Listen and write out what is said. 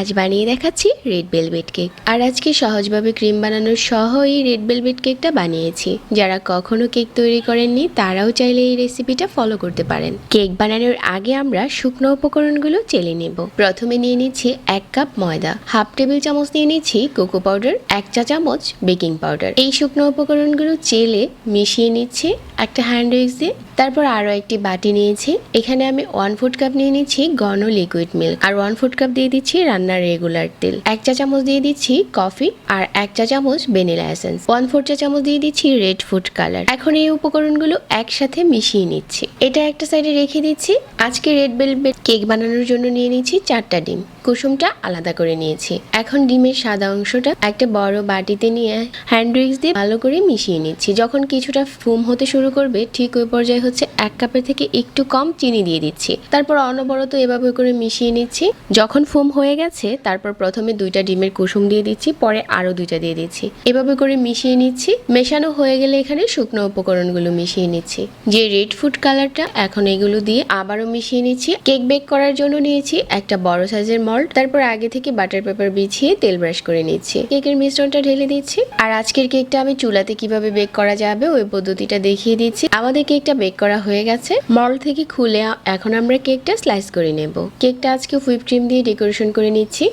আজ বানিয়ে দেখাচ্ছি রেড ভেলভেট কেক। আর আজকে সহজভাবে ক্রিম বানানোর সহ এই রেড ভেলভেট কেকটা বানিয়েছি। যারা কখনো কেক তৈরি করেননি, তারাও চাইলে এই রেসিপিটা ফলো করতে পারেন। কেক বানানোর আগে আমরা শুকনো উপকরণগুলো চেলে নেব। প্রথমে নিয়ে নিচ্ছি এক কাপ ময়দা। হাফ টেবিল চামচ নিয়ে নিচ্ছি কোকো পাউডার, এক চা চামচ বেকিং পাউডার। এই শুকনো উপকরণগুলো চেলে মিশিয়ে নিচ্ছে একটা হ্যান্ড উইক্স দিয়ে। তারপর আরও একটি বাটি নিয়েছি। এখানে আমি ওয়ান ফুড কাপ নিয়ে নিচ্ছি ঘন লিকুইড মিল্ক আর ওয়ান ফুড কাপ দিয়ে দিচ্ছি রান্নার রেগুলার তেল। এক চা চামচ দিয়ে দিচ্ছি কফি আর এক চা চামচ ভ্যানিলা এসেন্স ওয়ান ফোর চা চামচ দিয়ে দিচ্ছি রেড ফুড কালার এখন এই উপকরণগুলো একসাথে মিশিয়ে নিচ্ছি। এটা একটা সাইডে রেখে দিচ্ছি। আজকে রেড বেলভেট কেক বানানোর জন্য নিয়ে নিচ্ছি চারটা ডিম। কুসুমটা আলাদা করে নিয়েছি। এখন ডিমের সাদা অংশটা একটা বড় বাটিতে নিয়ে হ্যান্ড উইক্স দিয়ে ভালো করে মিশিয়ে নিচ্ছি। যখন কিছুটা ফুম হতে শুরু করবে, ঠিক ওই পর্যায়ে হচ্ছে এক কাপের থেকে একটু কম চিনি দিয়ে দিচ্ছি। তারপর অনবরত এভাবে করে মিশিয়ে নিচ্ছি। যখন ফোম হয়ে গেছে, তারপর প্রথমে দুইটা ডিমের কুসুম দিয়ে দিচ্ছি, পরে আরও দুইটা দিয়ে দিচ্ছি। এভাবে করে মিশিয়ে নিচ্ছি। মেশানো হয়ে গেলে এখানে শুকনো উপকরণগুলো মিশিয়ে নিচ্ছি। যে রেড ফুড কালারটা এখন এগুলো দিয়ে আবারও মিশিয়ে নিচ্ছি। কেক বেক করার জন্য নিয়েছি একটা বড় সাইজের মল্ট তারপর আগে থেকে বাটার পেপার বিছিয়ে তেল ব্রাশ করে নিচ্ছি। কেকের মিশ্রণটা ঢেলে দিচ্ছি। আর আজকের কেকটা আমি চুলাতে কীভাবে বেক করা যাবে ওই পদ্ধতিটা দেখিয়ে দিচ্ছি। আমাদের কেকটা বেক করা হয়ে গেছে। মল থেকে খুলে এখন আমরা কেকটা স্লাইস করে নেব। কেকটা আজকে হুইপ ক্রিম দিয়ে ডেকোরেশন করে নিচ্ছি।